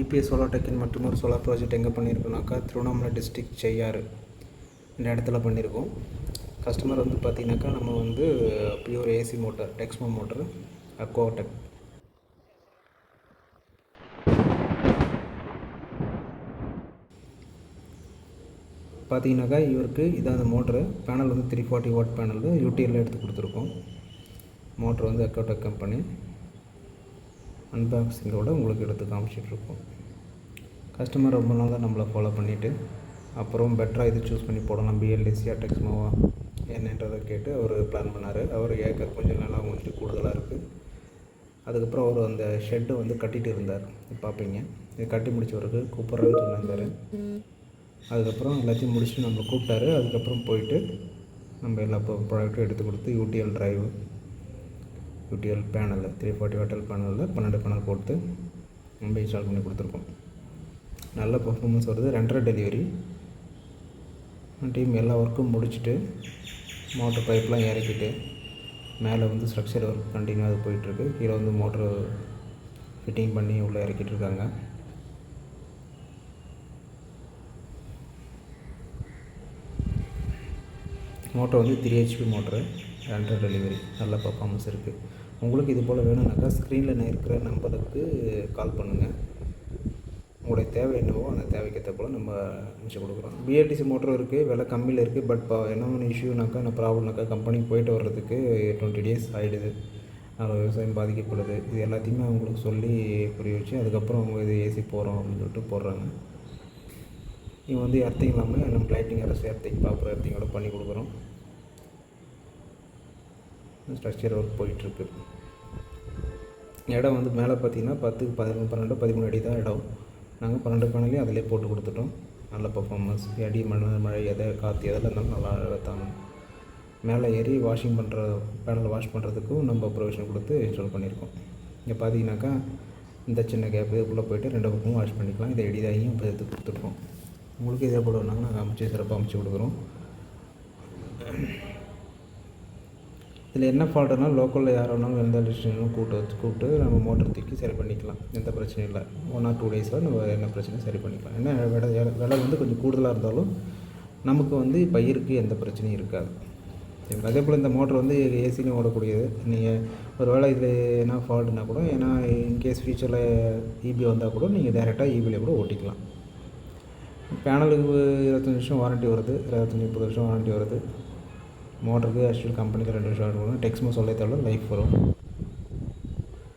IPS solar டெக்கின் மற்றும் ஒரு solar project எங்கே பண்ணியிருக்கோம்னாக்கா திருவண்ணாமலை டிஸ்ட்ரிக் செய்யார் இந்த இடத்துல பண்ணியிருக்கோம். கஸ்டமர் வந்து பார்த்திங்கனாக்கா நம்ம வந்து pure AC motor Texmo motor Aquatech பார்த்தீங்கன்னாக்கா இவருக்கு இதான் அந்த மோட்ரு பேனல் வந்து த்ரீ ஃபார்ட்டி வாட் பேனல் யூடிஎல்ல எடுத்து கொடுத்துருக்கோம். மோட்ரு வந்து அக்கோடெக் கம்பெனி அன்பாக்சிங்கோடு உங்களுக்கு எடுத்து காமிச்சிட்ருக்கோம் கஸ்டமர் ரொம்ப நாள் தான் நம்மளை ஃபாலோ பண்ணிவிட்டு அப்புறம் பெட்டராக இது சூஸ் பண்ணி போடலாம். பிஎல்டிசியா டெக்ஸ்மோவா என்னன்றதை கேட்டு அவர் பிளான் பண்ணார். அவர் ஏக்கர் கொஞ்சம் நல்லா கொஞ்சம் கூடுதலாக இருக்குது அதுக்கப்புறம் அவர் அந்த ஷெட்டை வந்து கட்டிகிட்டு இருந்தார். பார்ப்பீங்க இது கட்டி முடிச்சவருக்கு கூப்பிட்றேன்னு சொன்னார். அதுக்கப்புறம் எல்லாத்தையும் முடிச்சுட்டு நம்மளை கூப்பிட்டாரு. அதுக்கப்புறம் போயிட்டு நம்ம எல்லா ப்ராடக்ட்டும் எடுத்து கொடுத்து யூடிஎல் ட்ரைவ் யூடிஎல் பேனலில் த்ரீ ஃபார்ட்டி வாட்டல் பேனலில் பன்னெண்டு பேனல் போட்டு நம்ம இன்ஸ்டால் பண்ணி கொடுத்துருக்கோம். நல்ல பர்ஃபார்மன்ஸ் வருது. ரெண்டரை டெலிவரி டீம் எல்லா ஒர்க்கும் முடிச்சுட்டு மோட்டர் பைப்லாம் இறக்கிட்டு மேலே வந்து ஸ்ட்ரக்சர் ஒர்க் கண்டினியூவாக போயிட்டுருக்கு. கீழே வந்து மோட்ரு ஃபிட்டிங் பண்ணி உள்ளே இறக்கிட்டு இருக்காங்க. மோட்டர் வந்து த்ரீ ஹெச்பி மோட்ரு ரெண்டரை டெலிவரி நல்ல பர்ஃபார்மன்ஸ் இருக்குது உங்களுக்கு இது போல் வேணும்னாக்கா ஸ்க்ரீனில் இருக்கிற நம்பருக்கு கால் பண்ணுங்கள் உங்களுடைய தேவை என்னவோ அந்த தேவைக்கேற்ற போல் நம்ம அமைச்சு கொடுக்குறோம். பிஆர்டிசி மோட்டரும் இருக்குது விலை கம்மியில் இருக்குது பட் இப்போ என்ன ஒன்று இஷ்யூனாக்கா என்ன ப்ராப்ளம்னாக்கா கம்பெனிக்கு போயிட்டு வர்றதுக்கு டுவெண்ட்டி டேஸ் ஆகிடுது அதனால் விவசாயம் பாதிக்கப்படுது. இது எல்லாத்தையுமே அவங்களுக்கு சொல்லி புரிய வச்சு அதுக்கப்புறம் அவங்க இது ஏசி போகிறோம் அப்படின்னு சொல்லிட்டு போடுறாங்க. இவங்க வந்து எர்த்திங் இல்லாமல் நம்ம லைட்டிங் அரசு எர்த்திங் ப்ராப்பர் எர்த்திங்கோட பண்ணி கொடுக்குறோம். ஸ்ட்ரக்சர் ஒர்க் போயிட்டுருக்கு. இடம் வந்து மேலே பார்த்தீங்கன்னா பத்துக்கு பதினொன்று பன்னெண்டு பதிமூணு அடி தான் இடம். நாங்கள் பன்னெண்டு பேனலையும் அதிலே போட்டு கொடுத்துட்டோம். நல்ல பர்ஃபார்மன்ஸ் அடி மண் மழை எதை காற்று எதில் இருந்தாலும் நல்லா அழகாக மேலே ஏறி வாஷிங் பண்ணுற பேனலை வாஷ் பண்ணுறதுக்கும் நம்ம ப்ரொவிஷன் கொடுத்து இன்ஸ்டால் பண்ணியிருக்கோம். இங்கே பார்த்தீங்கன்னாக்கா இந்த சின்ன கேப் இதுக்குள்ளே போயிட்டு ரெண்டு பக்கமும் வாஷ் பண்ணிக்கலாம். இதை எடிதாகியும் இப்போ எடுத்து கொடுத்துருக்கோம் உங்களுக்கு இதே போல் வேணாங்க நாங்கள் அமைச்சு சிறப்பாக அமைச்சு கொடுக்குறோம். இதில் என்ன ஃபால்ட்னா லோக்கலில் யார் வேணாலும் எந்த எலக்ட்ரிஷியனும் கூப்பிட்டு வச்சு கூப்பிட்டு நம்ம மோட்டர் தூக்கி சரி பண்ணிக்கலாம். எந்த பிரச்சனையும் இல்லை. ஒன் ஆர் டூ டேஸில் நம்ம என்ன பிரச்சனையும் சரி பண்ணிக்கலாம். என்ன விலை விலை வந்து கொஞ்சம் கூடுதலாக இருந்தாலும் நமக்கு வந்து பயிருக்கு எந்த பிரச்சனையும் இருக்காது. அதே போல் இந்த மோட்டர் வந்து ஏசிலையும் ஓடக்கூடியது. நீங்கள் ஒரு வேளை இதில் என்ன ஃபால்ட்டுனா கூட ஏன்னா இன்கேஸ் ஃபியூச்சரில் இபி வந்தால் கூட நீங்கள் டேரெக்டாக இபியில் கூட ஓட்டிக்கலாம். பேனலுக்கு இருபத்தஞ்சி வருஷம் வாரண்ட்டி வருது. இருபத்தஞ்சி முப்பது வருஷம் வாரண்ட்டி வருது. மோட்டருக்கு ஆக்சுவல் கம்பெனிக்கு ரெண்டு வருஷம் ஆகும் டெக்ஸ்மோ சொல்ல தவிர லைஃப் வரும்.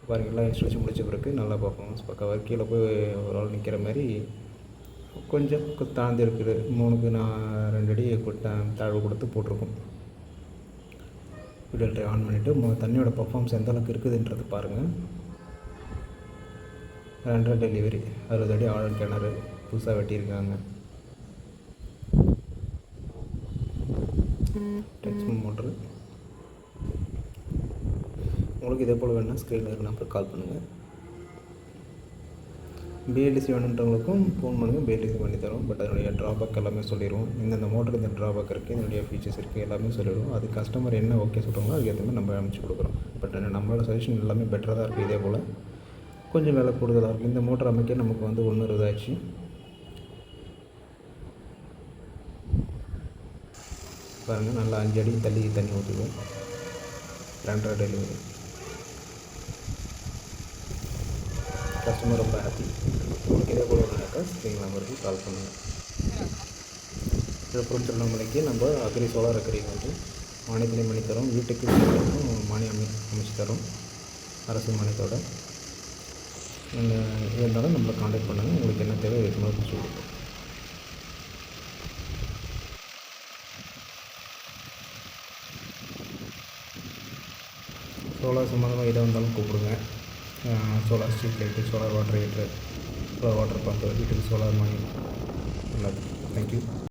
பாருங்கள் எல்லாம் இன்ஸ்ட்ரக்ஷன் முடிச்ச பிறகு நல்லா பர்ஃபார்மன்ஸ் பக்காவாக கீழே போய் ஒரு ஆள் நிற்கிற மாதிரி கொஞ்சம் தாழ்ந்து இருக்குது. மூணுக்கு நான் ரெண்டு அடி தாழ்வு கொடுத்து போட்டிருக்கோம். வீடியோ ஆன் பண்ணிவிட்டு தண்ணியோட பர்ஃபார்மன்ஸ் எந்த அளவுக்கு இருக்குதுன்றது பாருங்கள் ரெண்டரை டெலிவரி அறுபது அடி ஆழம் கிணறு புதுசாக வெட்டியிருக்காங்க டெக்ஸ்ட் மோட்ரு உங்களுக்கு இதே போல் வேணும்னா ஸ்க்ரீனில் இருக்க நம்பருக்கு கால் பண்ணுங்கள் பிஎல்டிசி வேணுன்றவங்களுக்கும் ஃபோன் பண்ணுங்கள் பிஎல்டிசி பண்ணி தரோம் பட் அதனுடைய ட்ராபேக் எல்லாமே சொல்லிடுவோம். இந்தந்த மோட்டருக்கு இந்த ட்ராபேக் இருக்குது இதனுடைய ஃபீச்சர்ஸ் இருக்குது எல்லாமே சொல்லிடுவோம். அது கஸ்டமர் என்ன ஓகே சொல்கிறாங்களோ அதுக்கேற்ற மாதிரி நம்ம அமைச்சு கொடுக்குறோம். பட் நம்மளோட சஜஷன் எல்லாமே பெட்டராக தான் இருக்குது இதே போல். கொஞ்சம் விலை கூடுதலாக இருக்குது இந்த மோட்டர் அமைக்க நமக்கு வந்து ஒன்று இதாகிடுச்சு பாருங்கள் நல்லா அஞ்சு அடி தள்ளி தண்ணி ஊற்றுவோம் ரெண்டரை டெலிவரி கஸ்டமர் ரொம்ப ஹாப்பி உங்களுக்கு இதே போல் வேணாக்கா ஸ்க்ரீன் நம்பருக்கு கால் பண்ணுங்கள் விழுப்புரம் திருவண்ணாமலைக்கு நம்ம அக்ரி சோலார் அக்ரி வந்து மானியத்திலையும் பண்ணி தரோம் வீட்டுக்கு மானியம் அமை அமைச்சு தரோம். அரசு மானியத்தோட. நீங்கள் இருந்தாலும் நம்மளை காண்டாக்ட் பண்ணுங்கள் உங்களுக்கு என்ன தேவை எதுக்கு மாதிரி கொடுப்போம் சோலார் சம்மந்தமாக எதாக இருந்தாலும் கூப்பிடுங்க. Solar street light solar water heater solar water pump வீட்டுக்கு சோலார் மணி நல்லது தேங்க்யூ